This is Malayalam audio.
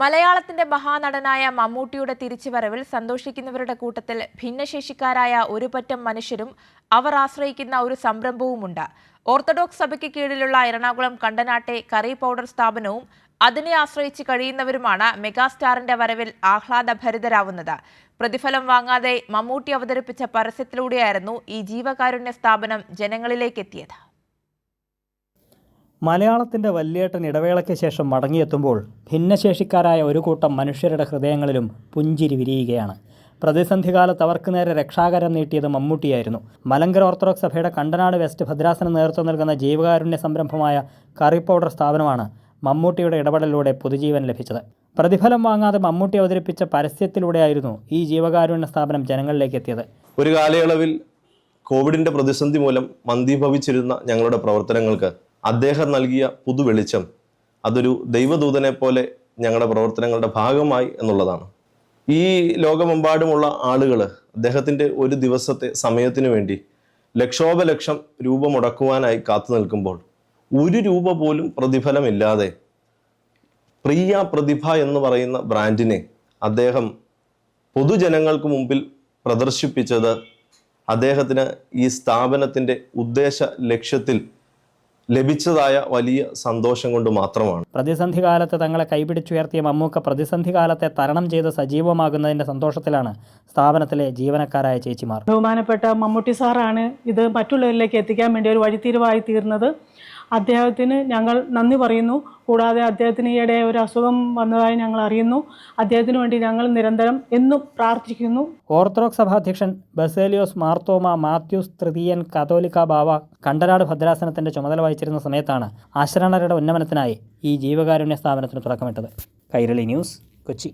മലയാളത്തിന്റെ മഹാനടനായ മമ്മൂട്ടിയുടെ തിരിച്ചുവരവിൽ സന്തോഷിക്കുന്നവരുടെ കൂട്ടത്തിൽ ഭിന്നശേഷിക്കാരായ ഒരുപറ്റം മനുഷ്യരും അവർ ആശ്രയിക്കുന്ന ഒരു സംരംഭവുമുണ്ട്. ഓർത്തഡോക്സ് സഭയ്ക്ക് കീഴിലുള്ള എറണാകുളം കണ്ടനാട്ടെ കറി പൗഡർ സ്ഥാപനവും അതിനെ ആശ്രയിച്ച് കഴിയുന്നവരുമാണ് മെഗാസ്റ്റാറിന്റെ വരവിൽ ആഹ്ലാദഭരിതരാവുന്നത്. പ്രതിഫലം വാങ്ങാതെ മമ്മൂട്ടി അവതരിപ്പിച്ച പരസ്യത്തിലൂടെയായിരുന്നു ഈ ജീവകാരുണ്യ സ്ഥാപനം ജനങ്ങളിലേക്കെത്തിയത്. മലയാളത്തിന്റെ വല്യേട്ടൻ ഇടവേളയ്ക്ക് ശേഷം മടങ്ങിയെത്തുമ്പോൾ ഭിന്നശേഷിക്കാരായ ഒരു കൂട്ടം മനുഷ്യരുടെ ഹൃദയങ്ങളിലും പുഞ്ചിരി വിരിയുകയാണ്. പ്രതിസന്ധി കാലത്ത് അവർക്ക് നേരെ രക്ഷാകരം നീട്ടിയത് മമ്മൂട്ടിയായിരുന്നു. മലങ്കര ഓർത്തഡോക്സ് സഭയുടെ കണ്ടനാട് വെസ്റ്റ് ഭദ്രാസന നേതൃത്വം നൽകുന്ന ജീവകാരുണ്യ സംരംഭമായ കറി പൗഡർ സ്ഥാപനമാണ് മമ്മൂട്ടിയുടെ ഇടപെടലിലൂടെ പുതുജീവൻ ലഭിച്ചത്. പ്രതിഫലം വാങ്ങാതെ മമ്മൂട്ടി അവതരിപ്പിച്ച പരസ്യത്തിലൂടെയായിരുന്നു ഈ ജീവകാരുണ്യ സ്ഥാപനം ജനങ്ങളിലേക്ക് എത്തിയത്. ഒരു കാലയളവിൽ കോവിഡിന്റെ പ്രതിസന്ധി മൂലം മന്ദീഭവിച്ചിരുന്ന ഞങ്ങളുടെ പ്രവർത്തനങ്ങൾക്ക് അദ്ദേഹം നൽകിയ പുതുവെളിച്ചം അതൊരു ദൈവദൂതനെ പോലെ ഞങ്ങളുടെ പ്രവർത്തനങ്ങളുടെ ഭാഗമായി എന്നുള്ളതാണ്. ഈ ലോകമെമ്പാടുമുള്ള ആളുകൾ അദ്ദേഹത്തിന്റെ ഒരു ദിവസത്തെ സമയത്തിനു വേണ്ടി ലക്ഷോപലക്ഷം രൂപ മുടക്കുവാനായി കാത്തു നിൽക്കുമ്പോൾ ഒരു രൂപ പോലും പ്രതിഫലമില്ലാതെ പ്രിയ പ്രതിഭ എന്ന് പറയുന്ന ബ്രാൻഡിനെ അദ്ദേഹം പൊതുജനങ്ങൾക്ക് മുമ്പിൽ പ്രദർശിപ്പിച്ചത് അദ്ദേഹത്തിന് ഈ സ്ഥാപനത്തിന്റെ ഉദ്ദേശ ലക്ഷ്യത്തിൽ ലഭിച്ചതായ വലിയ സന്തോഷം കൊണ്ട് മാത്രമാണ്. പ്രതിസന്ധി കാലത്ത് തങ്ങളെ കൈപിടിച്ചുയർത്തിയ മമ്മൂക്ക പ്രതിസന്ധി കാലത്തെ തരണം ചെയ്ത് സജീവമാകുന്നതിന്റെ സന്തോഷത്തിലാണ് സ്ഥാപനത്തിലെ ജീവനക്കാരായ ചേച്ചിമാർ. ബഹുമാനപ്പെട്ട മമ്മൂട്ടി സാറാണ് ഇത് മറ്റുള്ളവരിലേക്ക് എത്തിക്കാൻ വേണ്ടി ഒരു വഴിത്തിരിവായി തീർന്നത്. അദ്ദേഹത്തിന് ഞങ്ങൾ നന്ദി പറയുന്നു. കൂടാതെ അദ്ദേഹത്തിന് ഈയിടെ ഒരു അസുഖം വന്നതായി ഞങ്ങൾ അറിയുന്നു. അദ്ദേഹത്തിന് വേണ്ടി ഞങ്ങൾ നിരന്തരം എന്നും പ്രാർത്ഥിക്കുന്നു. ഓർത്തഡോക്സ് സഭാധ്യക്ഷൻ ബസേലിയോസ് മാർത്തോമ മാത്യൂസ് തൃതീയൻ കാതോലിക്ക ബാവ കണ്ടനാട് ഭദ്രാസനത്തിന്റെ ചുമതല വഹിച്ചിരുന്ന സമയത്താണ് ആശ്രണരുടെ ഉന്നമനത്തിനായി ഈ ജീവകാരുണ്യ സ്ഥാപനത്തിന് തുടക്കമിട്ടത്. കൈരളി ന്യൂസ് കൊച്ചി.